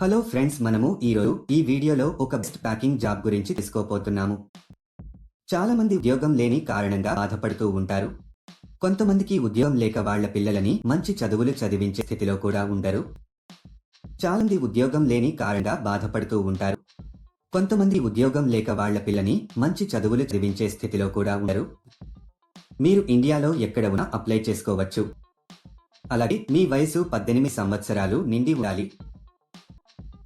Hello friends మనము ఈరోజు ఈ వీడియోలో ఒక బెస్ట్ ప్యాకింగ్ జాబ్ గురించి తీసుకోపోతున్నాము చాలా మంది ఉద్యోగం లేని కారణంగా బాధపడుతూ ఉంటారు. కొంతమందికి ఉద్యోగం లేక వాళ్ళ పిల్లలని మంచి చదువులు చదివించే స్థితిలో కూడా ఉండరు. చాలా మంది ఉద్యోగం లేని కారణంగా బాధపడుతూ ఉంటారు. కొంతమంది ఉద్యోగం లేక వాళ్ళ పిల్లని మంచి చదువులు చదివించే స్థితిలో కూడా ఉండరు. మీరు ఇండియాలో ఎక్కడ ఉన్నా అప్లై చేసుకోవచ్చు. అలాగే మీ వయసు పద్దెనిమిది సంవత్సరాలు నిండి ఉండాలి.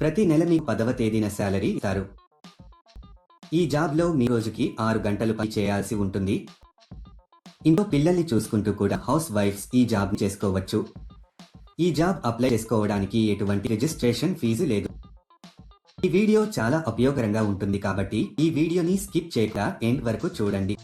ప్రతి నెల మీకు పదవ తేదీన శాలరీ ఇస్తారు. ఈ జాబ్లో మీ రోజుకి ఆరు గంటలు పని చేయాల్సి ఉంటుంది. ఇంట్లో పిల్లల్ని చూసుకుంటూ కూడా హౌస్ వైఫ్స్ ఈ జాబ్ చేసుకోవచ్చు. ఈ జాబ్ అప్లై చేసుకోవడానికి ఎటువంటి రిజిస్ట్రేషన్ ఫీజు లేదు. ఈ వీడియో చాలా ఉపయోగకరంగా ఉంటుంది కాబట్టి ఈ వీడియోని స్కిప్ చేయక ఎండ్ వరకు చూడండి.